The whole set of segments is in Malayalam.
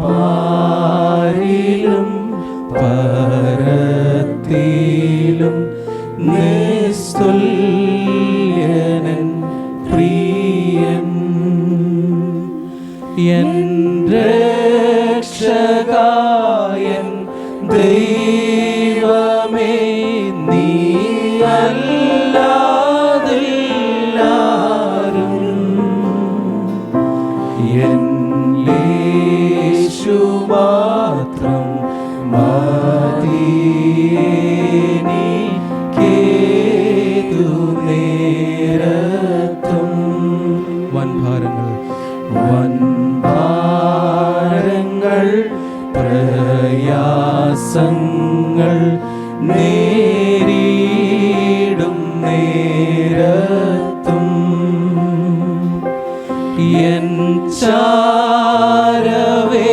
പാരിലും പരത്തിലും നിസ്തുല്യനൻ പ്രിയൻ. എൻ രക്ഷകായൻ ദൈവമേ നീ അല്ലാതില്ലാരും. എൻ യേശു മാത്രം മതിയേനിക്കേതു നേരത്തും വൻഭാരങ്ങൾ വൻഭാരങ്ങൾ പ്രയാസങ്ങൾ എൻ ചാരവേ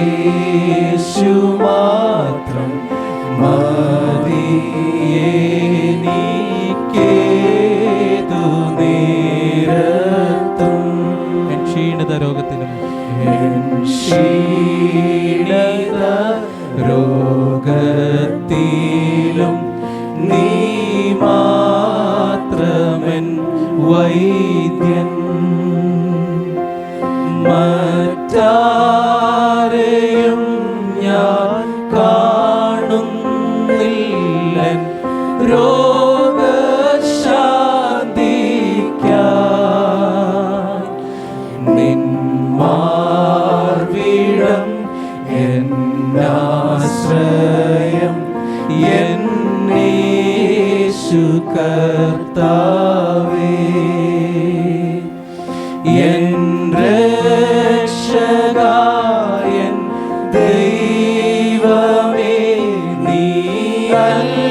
എന്നേശു മാത്രം മതിയേനിക്കേതു നേരത്തും. എൻ ക്ഷീണിത രോഗത്തിലും ക്ഷീണിത രോഗത്തിലും നീ മാത്രമൻ വൈദ്യൻ. മറ്റാരെയും എന്നാശ്രയം എന്നേശു കർത്താവേ. എൻ രക്ഷകായൻ ദൈവമേ നീ അല്ലാതില്ലാരും